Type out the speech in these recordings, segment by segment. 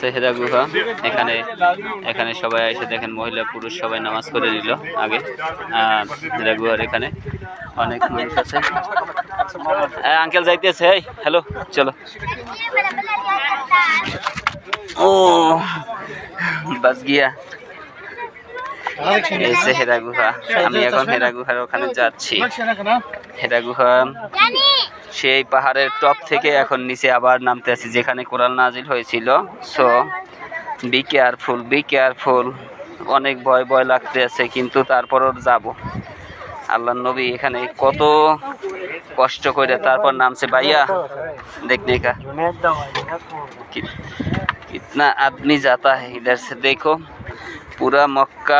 হচ্ছে হেরা গুহা এখানে এখানে সবাই এসে দেখেন মহিলা পুরুষ সবাই নামাজ করে নিল আগে। আহ, হেরা গুহার এখানে অনেক মানুষ আছে। আঙ্কেল যাইতেছে এই হ্যালো চলো। ও বাস গিয়া। এই হেরা গুহা আমি এখন হেরা গুহার ওখানে যাচ্ছি। হেরা গুহা সেই পাহাড়ের টপ থেকে এখন নিচে আবার নামতে আছি যেখানে কোরাল নাজিল হয়েছিল so be careful be careful অনেক ভয় ভয় লাগতে আছে কিন্তু তারপরও যাব আল্লাহ নবী এখানে কত কষ্ট করে তারপর নামছে ভাইয়া देखने का कि- कितना आदमी जाता है इधर से देखो पूरा मक्का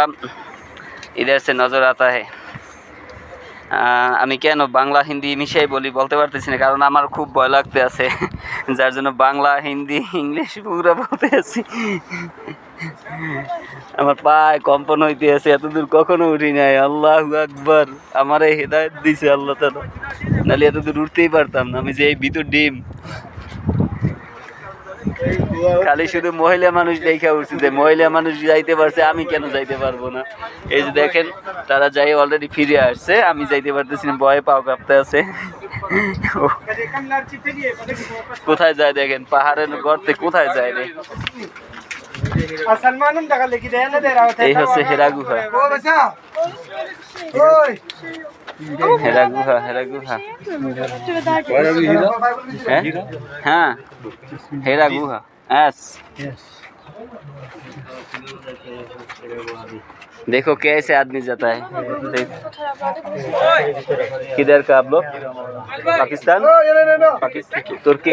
इधर से नजर आता है আহ, আমি কেন বাংলা হিন্দি মিশাই বলি বলতে পারতেছি না, কারণ আমার খুব ভয় লাগতে আছে, যার জন্য বাংলা, হিন্দি, ইংলিশ পুরো বলতে আছি। আমার পায়ে কম্পন হইতে আছে, এতদূর কখনো উঠি নাই। আল্লাহ আকবর, আমার এই হেদায়ত দিছে আল্লাহ তালা নাহলে এতদূর উঠতেই পারতাম না, আমি যে এই ভিতর ডিম। খালি শুধু মহিলা মানুষ দেখা উঠছে যে মহিলা মানুষ যাইতে পারছে, আমি কেন যাইতে পারব না? এই যে দেখেন, তারা যাই অলরেডি ফিরে আসছে, আমি যাইতে পারতেছি না, ভয়ে পাও কাঁপতে আছে। কোথায় যায় দেখেন, পাহাড়ের গর্তে কোথায় যায় রে? এই হচ্ছে হেরা গুহা हेरा गुहा गुहा। हाँ। गुहा। देखो कैसे आदमी जाता है। किधर का आप लोग? पाकिस्तान? तुर्की।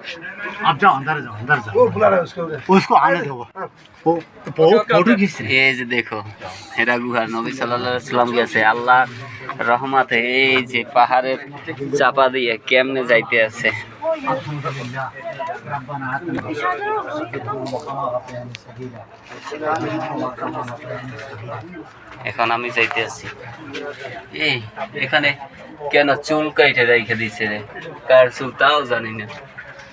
आप जाओ अंदर जाओ अंदर जाओ वो बुला रहा है उसको उधर उसको आने दो वो वो फोटो खींच रहे এই যে দেখো হেরা গুহার নবী সাল্লাল্লাহু আলাইহি সাল্লাম গেছে আল্লাহ রহমতে এই যে পাহাড়ের চাপা দিয়ে কেমনে যাইতে আছে এখন আমি যাইতে আছি এই এখানে কেন চুল কাইটে রেখে দিছে রে কার চুল তাও জানি না হ্যাঁ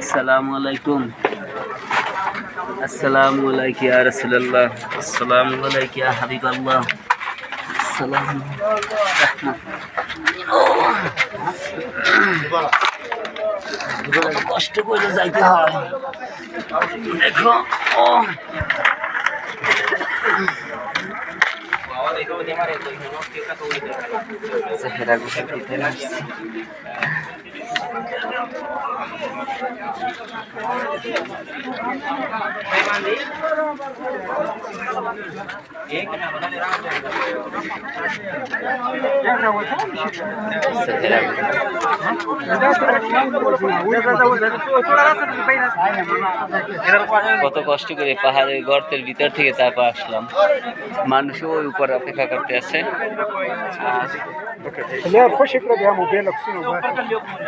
আসসালামু আলাইকুম। আসসালামু আলাইকুম ইয়া রাসূলুল্লাহ। আসসালামু আসসালামু কষ্ট করে যাইতে হয়। দেখো ও। Sa Hiragos, Pilipinas. কত কষ্ট করে পাহাড়ের গর্তের ভিতর থেকে তারপর আসলাম। মানুষও ওই উপর অপেক্ষা করতে আছে। আর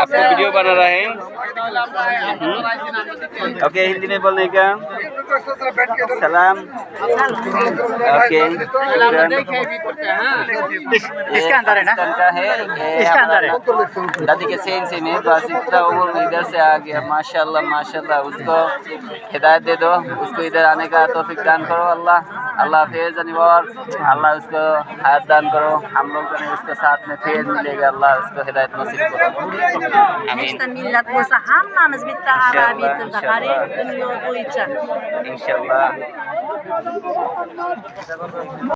आपको वीडियो बना रहे हैं। हम्म? ओके हिंदी में बोलने का। सलाम। ओके इस, इसके अंदर है ना? इसका अंदर है। दादी के सेम सेम है बस इतना वो इधर से आ गया माशाल्लाह माशाल्लाह उसको हिदायत दे दो उसको इधर आने का तौफीक दान करो अल्लाह अल्लाह फ़ेज़ अनिवार अल्लाह उसको हाथ दान करो हम लोग उसके साथ में फिर मिलेगा अल्लाह उसको हिदायत नसीब करो आमीन Nesta millet bolsa hammamiz bitta arabiy tilda qarang dunyo bo'yicha इंशाल्लाह